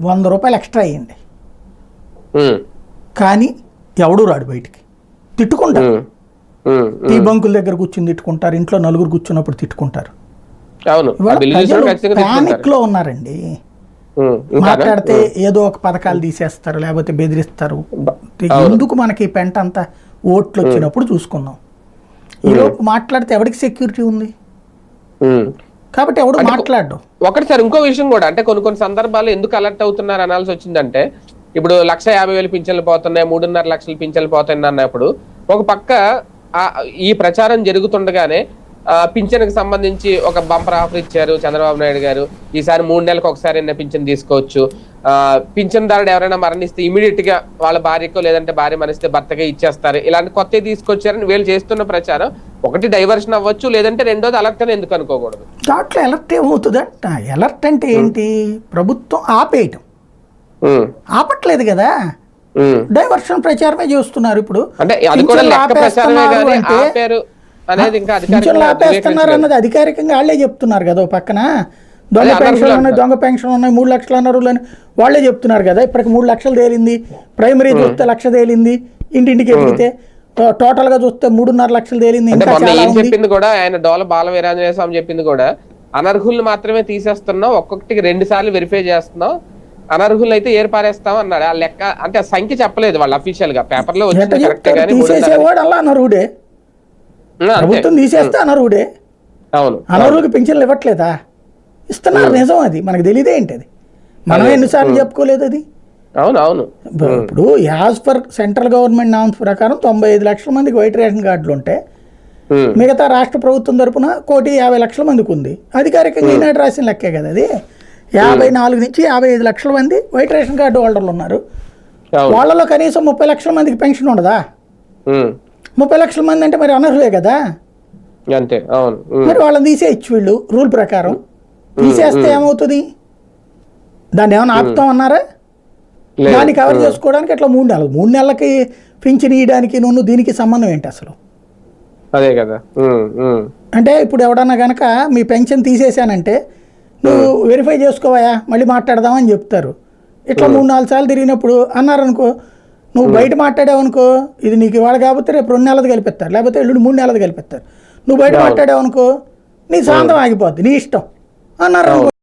వంద రూపాయలు ఎక్స్ట్రా అయ్యింది కానీ ఎవడు రాడు బయటికి. తిట్టుకుంటారు. టీ. బంకుల దగ్గర కూర్చుని తిట్టుకుంటారు ఇంట్లో నలుగురు కూర్చున్నప్పుడు తిట్టుకుంటారు. ప్యానిక్. లో ఉన్నారండి? మాట్లాడితే ఏదో ఒక పథకాలు తీసేస్తారు లేకపోతే బెదిరిస్తారు. ఎందుకు మనకి పెంట అంతా ఓట్లు వచ్చినప్పుడు చూసుకుందాం. ఈలోపు మాట్లాడితే ఎవరికి సెక్యూరిటీ ఉంది. కాబట్టి ఎవడు మాట్లాడు. ఒకటి సార్ ఇంకో విషయం కూడా అంటే కొన్ని కొన్ని సందర్భాలు ఎందుకు అలర్ట్ అవుతున్నారు అనాల్సి వచ్చిందంటే ఇప్పుడు లక్ష యాభై వేలు పింఛన్లు పోతున్నాయి మూడున్నర లక్షలు పింఛన్లు పోతున్నాయి అన్నప్పుడు ఒక పక్క ఆ- ఈ ప్రచారం జరుగుతుండగానే పింఛన్కి సంబంధించి ఒక బంపర్ ఆఫర్ ఇచ్చారు చంద్రబాబు నాయుడు గారు. ఈసారి మూడు నెలలకు ఒకసారి పింఛన్ తీసుకోవచ్చు. ఆ, పింఛన్దారుడు ఎవరైనా మరణిస్తే ఇమీడియట్గా వాళ్ళ భార్యకో లేదంటే భార్య మరణిస్తే భర్తగా ఇచ్చేస్తారు. ఇలాంటి కొత్త తీసుకొచ్చారని వీళ్ళు చేస్తున్న ప్రచారం ఒకటి డైవర్షన్ అవ్వచ్చు లేదంటే రెండోది అలర్ట్ అని ఎందుకు అనుకోకూడదు? దాంట్లో ఎలర్ట్ ఏమవుతుందంట? ఎలర్ట్ అంటే ఏంటి? ప్రభుత్వం ఆపేయటం. ఆపట్లేదు కదా. డైవర్షన్ ప్రచారమే చేస్తున్నారు ఇప్పుడు. అంటే అది కూడా లెక్క ప్రచారమే కానీ ఆపారు. అనేది ఇంకా పింఛన్లు ఆపేస్తున్నారు. అన్నది అధికారికంగా వాళ్ళే చెప్తున్నారు కదా పక్కన. దొంగ అదే పెన్షన్ అనర్హులు ఉన్నాయి. దొంగ పెన్షన్ ఉన్నాయి మూడు లక్షలు అన్నారు అని వాళ్ళే చెప్తున్నారు కదా ఇప్పటికి మూడు లక్షలు తేలింది. ప్రైమరీ చూస్తే లక్ష తేలింది ఇంటింటికి ఎదిగితే టోటల్గా చూస్తే మూడున్నర లక్షలు తేలింది ఏం చెప్పింది కూడా ఆయన డోల బాల వీరాంజనేయ స్వామి చెప్పింది కూడా అనర్హుల్ని మాత్రమే తీసేస్తున్నాం ఒక్కొక్కటికి రెండు సార్లు వెరిఫై చేస్తున్నాం అనర్హులు అయితే ఏరు పారేస్తాం అన్నాడు. ఆ లెక్క అంటే సంఖ్య చెప్పలేదు వాళ్ళు అఫీషియల్గా. పేపర్లో వచ్చింది కరెక్ట్ కానీ మూడున్నర- తీసేసేవాడు అలా అనర్హుడే ఉమ్, అంతే. ప్రభుత్వం తీసేస్తే అనర్హుడే. అవును. అనర్హులకు పింఛన్లు ఇవ్వట్లేదా? ఇస్తున్నారు నిజం అది. మనకు తెలియదే ఏంటి అది మనం. ఎన్నిసార్లు చెప్పుకోలేదు అది? అవును అవును. ఇప్పుడు as per central government norms ప్రకారం తొంభై ఐదు లక్షల మందికి వైట్ రేషన్ కార్డులు ఉంటే మిగతా రాష్ట్ర ప్రభుత్వం తరపున కోటి యాభై లక్షల మందికి ఉంది. అధికారికంగా ఈనాడు రాసిన లెక్కే కదా అది? యాభై నాలుగు నుంచి యాభై ఐదు లక్షల మంది వైట్ రేషన్ కార్డు హోల్డర్లు ఉన్నారు. వాళ్ళలో కనీసం ముప్పై లక్షల మందికి పెన్షన్ ఉండదా? ముప్పై లక్షల మంది అంటే మరి అనర్హులే కదా? అంతే అవును. మరి వాళ్ళని తీసేయచ్చు వీళ్ళు రూల్ ప్రకారం. తీసేస్తే ఏమవుతుంది? దాన్ని ఏమైనా ఆపుతాం అన్నారా. దాన్ని కవర్ చేసుకోవడానికి ఇట్లా మూడు నెలలు మూడు నెలలకి పింఛన్ ఇయడానికి నువ్వు దీనికి సంబంధం ఏంటి అసలు? అదే కదా. అంటే ఇప్పుడు ఎవడన్నా కనుక మీ పెన్షన్ తీసేశానంటే నువ్వు వెరిఫై చేసుకోవయా? మళ్ళీ మాట్లాడదామని చెప్తారు. ఇట్లా మూడు నాలుగు సార్లు తిరిగినప్పుడు అన్నారనుకో నువ్వు బయట మాట్లాడావనుకో ఇది నీకు ఇవాళ కాకపోతే రేపు రెండు నెలలు కలిపిస్తారు. లేకపోతే ఎల్లుండి మూడు నెలలు కలిపిస్తారు. నువ్వు బయట మాట్లాడావనుకో నీ సాంతం ఆగిపోద్ది నీ ఇష్టం. అన్నారు